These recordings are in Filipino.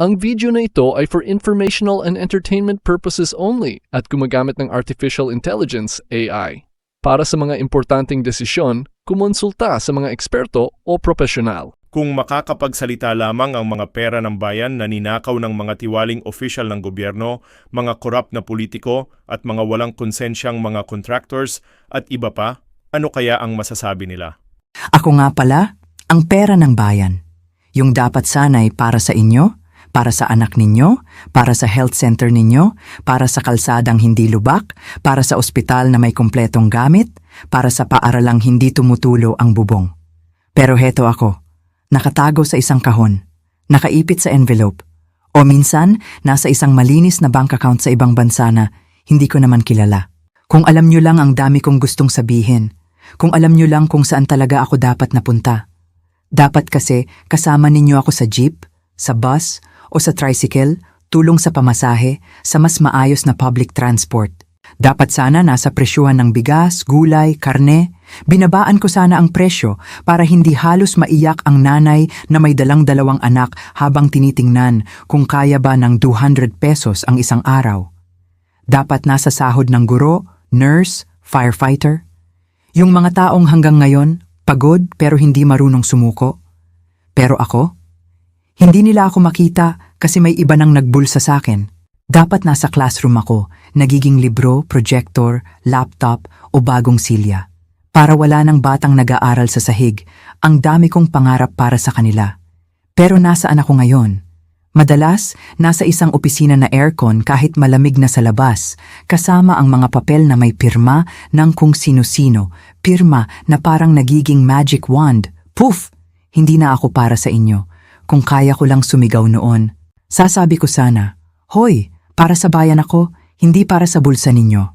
Ang video na ito ay for informational and entertainment purposes only at gumagamit ng Artificial Intelligence AI. Para sa mga importanteng desisyon, kumonsulta sa mga eksperto o profesional. Kung makakapagsalita lamang ang mga pera ng bayan na ninakaw ng mga tiwaling opisyal ng gobyerno, mga korap na politiko at mga walang konsensyang mga contractors at iba pa, ano kaya ang masasabi nila? Ako nga pala, ang pera ng bayan. Yung dapat sana'y para sa inyo, para sa anak ninyo, para sa health center ninyo, para sa kalsadang hindi lubak, para sa ospital na may kumpletong gamit, para sa paaralang hindi tumutulo ang bubong. Pero heto ako, nakatago sa isang kahon, nakaipit sa envelope, o minsan nasa isang malinis na bank account sa ibang bansa na hindi ko naman kilala. Kung alam nyo lang ang dami kong gustong sabihin, kung alam nyo lang kung saan talaga ako dapat napunta. Dapat kasi kasama ninyo ako sa jeep, sa bus, o sa tricycle, tulong sa pamasahe, sa mas maayos na public transport. Dapat sana nasa presyuhan ng bigas, gulay, karne. Binabaan ko sana ang presyo para hindi halos maiyak ang nanay na may dalang dalawang anak habang tinitingnan kung kaya ba ng 200 pesos ang isang araw. Dapat nasa sahod ng guro, nurse, firefighter. Yung mga taong hanggang ngayon, pagod pero hindi marunong sumuko. Pero ako, hindi nila ako makita kasi may iba nang nagbulsa sa akin. Dapat nasa classroom ako, nagiging libro, projector, laptop o bagong silya. Para wala ng batang nag-aaral sa sahig, ang dami kong pangarap para sa kanila. Pero nasaan ako ngayon? Madalas, nasa isang opisina na aircon kahit malamig na sa labas, kasama ang mga papel na may pirma ng kung sino-sino, pirma na parang nagiging magic wand. Poof! Hindi na ako para sa inyo. Kung kaya ko lang sumigaw noon, sasabi ko sana, Hoy, para sa bayan ako, hindi para sa bulsa ninyo.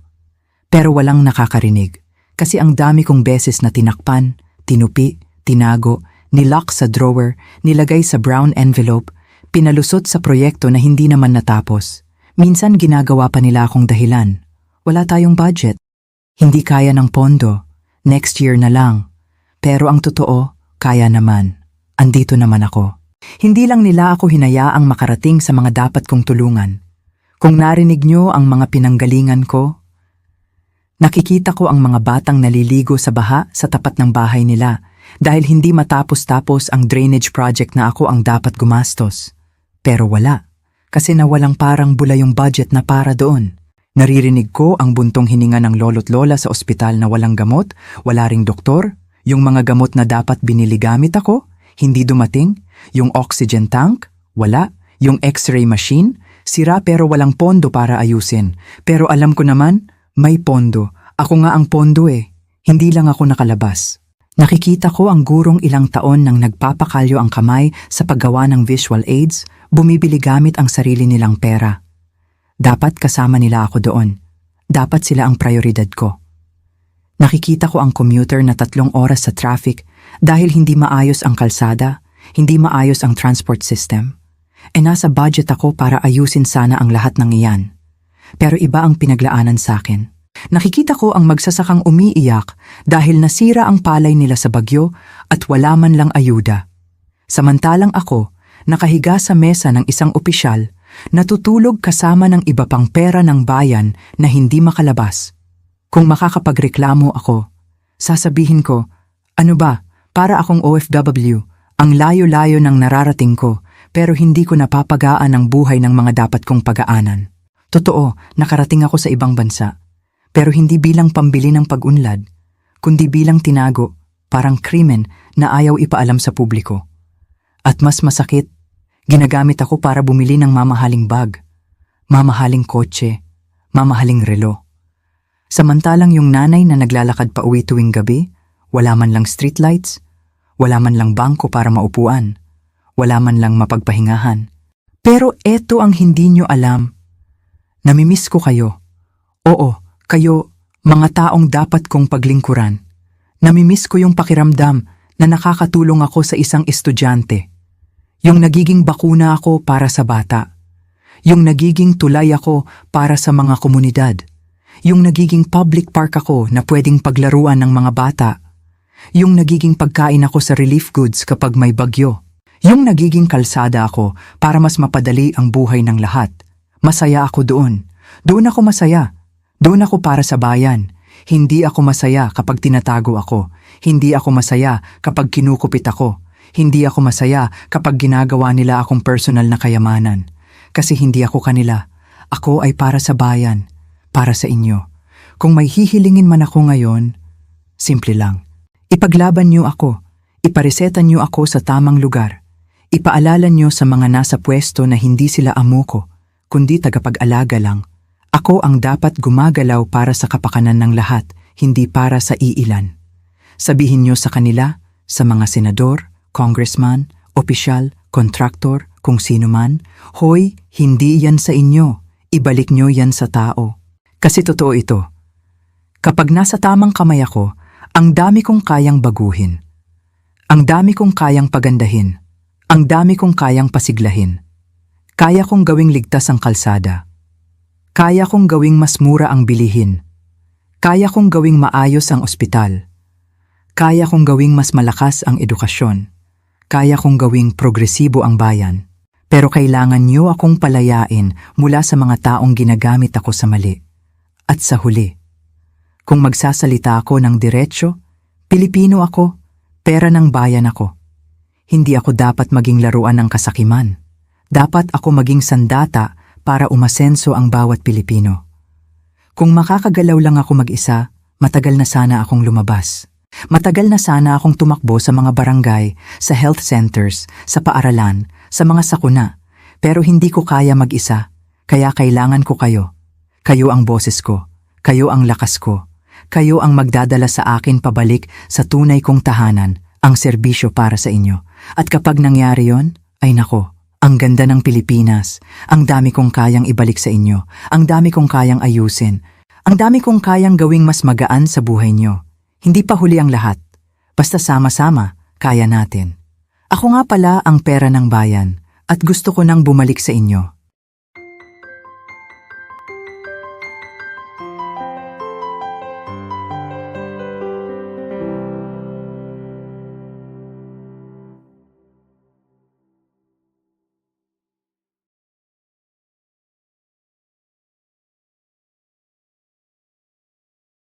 Pero walang nakakarinig, kasi ang dami kong beses na tinakpan, tinupi, tinago, nilock sa drawer, nilagay sa brown envelope, pinalusot sa proyekto na hindi naman natapos. Minsan ginagawa pa nila akong dahilan. Wala tayong budget. Hindi kaya ng pondo. Next year na lang. Pero ang totoo, kaya naman. Andito naman ako. Hindi lang nila ako hinayaang makarating sa mga dapat kong tulungan. Kung narinig nyo ang mga pinanggalingan ko, nakikita ko ang mga batang naliligo sa baha sa tapat ng bahay nila dahil hindi matapos-tapos ang drainage project na ako ang dapat gumastos. Pero wala, kasi nawalang parang bula yung budget na para doon. Naririnig ko ang buntong hininga ng lolo't lola sa ospital na walang gamot, wala ring doktor, yung mga gamot na dapat binili gamit ako, hindi dumating, yung oxygen tank, wala, yung x-ray machine, sira pero walang pondo para ayusin. Pero alam ko naman, may pondo. Ako nga ang pondo eh. Hindi lang ako nakalabas. Nakikita ko ang gurong ilang taon nang nagpapakalyo ang kamay sa paggawa ng visual aids, bumibili gamit ang sarili nilang pera. Dapat kasama nila ako doon. Dapat sila ang prioridad ko. Nakikita ko ang commuter na tatlong oras sa traffic dahil hindi maayos ang kalsada, hindi maayos ang transport system. E nasa budget ako para ayusin sana ang lahat ng iyan. Pero iba ang pinaglaanan sa akin. Nakikita ko ang magsasakang umiiyak dahil nasira ang palay nila sa bagyo at wala man lang ayuda. Samantalang ako, nakahiga sa mesa ng isang opisyal, natutulog kasama ng iba pang pera ng bayan na hindi makalabas. Kung makakapagreklamo ako, sasabihin ko, ano ba, para akong OFW, ang layo-layo ng nararating ko, pero hindi ko napapagaan ang buhay ng mga dapat kong pagaanan. Totoo, nakarating ako sa ibang bansa, pero hindi bilang pambili ng pag-unlad, kundi bilang tinago, parang krimen na ayaw ipaalam sa publiko. At mas masakit, ginagamit ako para bumili ng mamahaling bag, mamahaling kotse, mamahaling relo. Samantalang yung nanay na naglalakad pa uwi tuwing gabi, wala man lang streetlights, wala man lang bangko para maupuan, wala man lang mapagpahingahan. Pero eto ang hindi nyo alam. Namimiss ko kayo. Oo, kayo, mga taong dapat kong paglingkuran. Namimiss ko yung pakiramdam na nakakatulong ako sa isang estudyante. Yung nagiging bakuna ako para sa bata. Yung nagiging tulay ako para sa mga komunidad yung nagiging public park ako na pwedeng paglaruan ng mga bata. Yung nagiging pagkain ako sa relief goods kapag may bagyo. Yung nagiging kalsada ako para mas mapadali ang buhay ng lahat. Masaya ako doon. Doon ako masaya. Doon ako para sa bayan. Hindi ako masaya kapag tinatago ako. Hindi ako masaya kapag kinukupit ako. Hindi ako masaya kapag ginagawa nila akong personal na kayamanan. Kasi hindi ako kanila. Ako ay para sa bayan. Para sa inyo. Kung may hihilingin man ako ngayon, simple lang. Ipaglaban niyo ako. Ipareseta niyo ako sa tamang lugar. Ipaalala niyo sa mga nasa pwesto na hindi sila amo ko, kundi tagapag-alaga lang. Ako ang dapat gumagalaw para sa kapakanan ng lahat, hindi para sa iilan. Sabihin niyo sa kanila, sa mga senador, congressman, opisyal, kontraktor, kung sino man, Hoy, hindi yan sa inyo. Ibalik niyo yan sa tao. Kasi totoo ito. Kapag nasa tamang kamay ako, ang dami kong kayang baguhin. Ang dami kong kayang pagandahin. Ang dami kong kayang pasiglahin. Kaya kong gawing ligtas ang kalsada. Kaya kong gawing mas mura ang bilihin. Kaya kong gawing maayos ang ospital. Kaya kong gawing mas malakas ang edukasyon. Kaya kong gawing progresibo ang bayan. Pero kailangan niyo akong palayain mula sa mga taong ginagamit ako sa mali. At sa huli, kung magsasalita ako ng diretsyo, Pilipino ako, pera ng bayan ako. Hindi ako dapat maging laruan ng kasakiman. Dapat ako maging sandata para umasenso ang bawat Pilipino. Kung makakagalaw lang ako mag-isa, matagal na sana akong lumabas. Matagal na sana akong tumakbo sa mga barangay, sa health centers, sa paaralan, sa mga sakuna. Pero hindi ko kaya mag-isa, kaya kailangan ko kayo. Kayo ang boses ko, kayo ang lakas ko, kayo ang magdadala sa akin pabalik sa tunay kong tahanan, ang serbisyo para sa inyo. At kapag nangyari yon, ay nako, ang ganda ng Pilipinas, ang dami kong kayang ibalik sa inyo, ang dami kong kayang ayusin, ang dami kong kayang gawing mas magaan sa buhay nyo. Hindi pa huli ang lahat. Basta sama-sama, kaya natin. Ako nga pala ang pera ng bayan at gusto ko nang bumalik sa inyo.